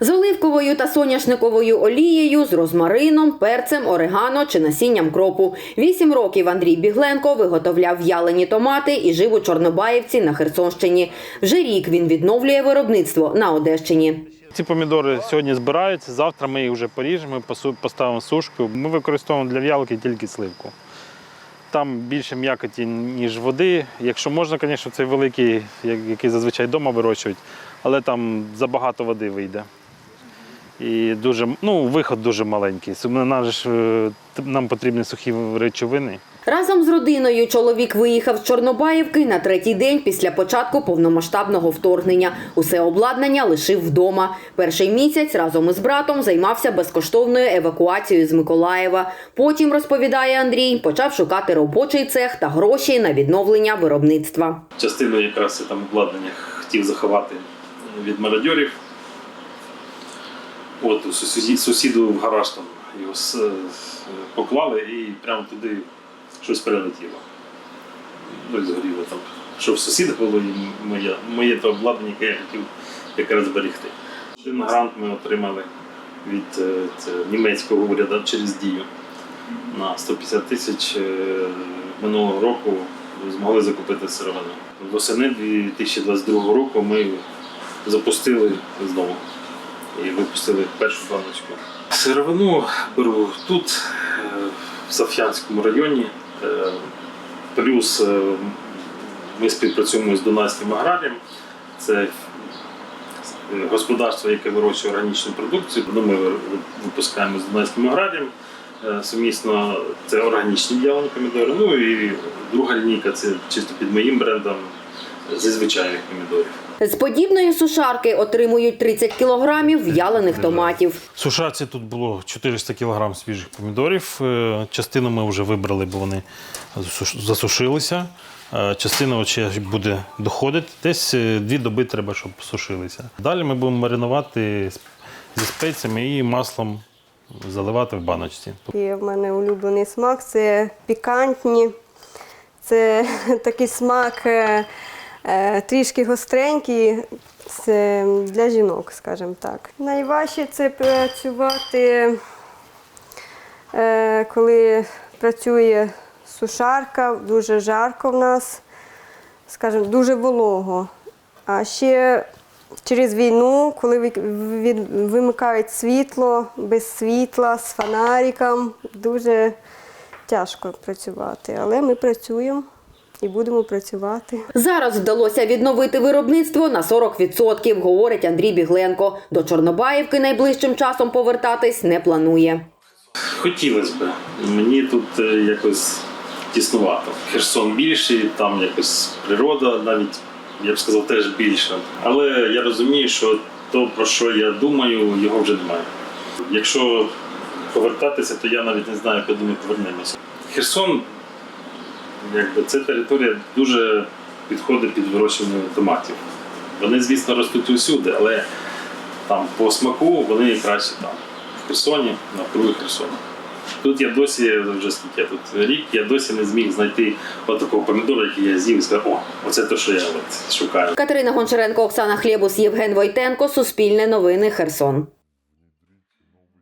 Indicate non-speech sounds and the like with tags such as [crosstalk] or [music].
З оливковою та соняшниковою олією, з розмарином, перцем, орегано чи насінням кропу. Вісім років Андрій Бігленко виготовляв в'ялені томати і жив у Чорнобаївці на Херсонщині. Вже рік він відновлює виробництво на Одещині. Ці помідори сьогодні збираються, завтра ми їх вже поріжемо, поставимо сушку. Ми використовуємо для в'ялки тільки сливку. Там більше м'якоті, ніж води. Якщо можна, звісно, цей великий, як- який зазвичай вдома вирощують, але там забагато води вийде. І дуже, ну, виход дуже маленький. Нам, ж, е, нам потрібні сухі речовини. Разом з родиною чоловік виїхав з Чорнобаївки на третій день після початку повномасштабного вторгнення. Усе обладнання лишив вдома. Перший місяць разом із братом займався безкоштовною евакуацією з Миколаєва. Потім, розповідає Андрій, почав шукати робочий цех та гроші на відновлення виробництва. Частину якраз там обладнання хотів заховати від мародьорів. От у сусіді, сусіду в гараж там його поклали і прямо туди щось прилетіло. Ну згоріло там. Що в сусіда було і моє, моє то обладнання, яке я хотів якраз зберегти. Один грант ми отримали від е, це, німецького уряду через дію на 150 тисяч е, минулого року змогли закупити сировину. Восени 2022 року ми запустили знову і випустили першу баночку. Сировину беру тут, е, в Саф'янському районі. Е, Плюс е, ми співпрацюємо з Дунайським аграрієм. Це господарство, яке вирощує органічну продукцію. Ну, ми випускаємо з Дунайським аграрієм. Сумісно це органічні в'ялені помідори. Ну і друга лінійка це чисто під моїм брендом зі звичайних помідорів. З подібної сушарки отримують 30 кілограмів в'ялених томатів. В сушарці тут було 400 кг свіжих помідорів. Е, Частину ми вже вибрали, бо вони засушилися. Е, Частина ще буде доходити. Десь е, дві доби треба, щоб сушилися. Далі ми будемо маринувати зі спеціями і маслом заливати в баночці. І в мене улюблений смак це пікантні. Це [laughs] такий смак трішки гостренький. Це для жінок, скажімо так. Найважче це працювати, е, коли працює сушарка, дуже жарко в нас, скажімо, дуже волого. А ще через війну, коли вимикають світло, без світла, з фонариком, дуже тяжко працювати. Але ми працюємо і будемо працювати. Зараз вдалося відновити виробництво на 40%, говорить Андрій Бігленко. До Чорнобаївки найближчим часом повертатись не планує. Хотілося б. Мені тут е, якось тіснувато. Херсон більший, там якось природа навіть, я б сказав, теж більша. Але я розумію, що то, про що я думаю, його вже немає. Якщо повертатися, то я навіть не знаю, куди ми повернемося. Херсон, якби це територія дуже підходить під вирощування томатів. Вони, звісно, ростуть усюди, але там по смаку вони краще там. В Херсоні, навкруги Херсона. Тут я досі, вже скільки тут рік, я досі не зміг знайти от такого помідора, який я з'їв і сказав, о, оце те, що я от шукаю. Катерина Гончаренко, Оксана Хлєбус, Євген Войтенко. Суспільне новини. Херсон.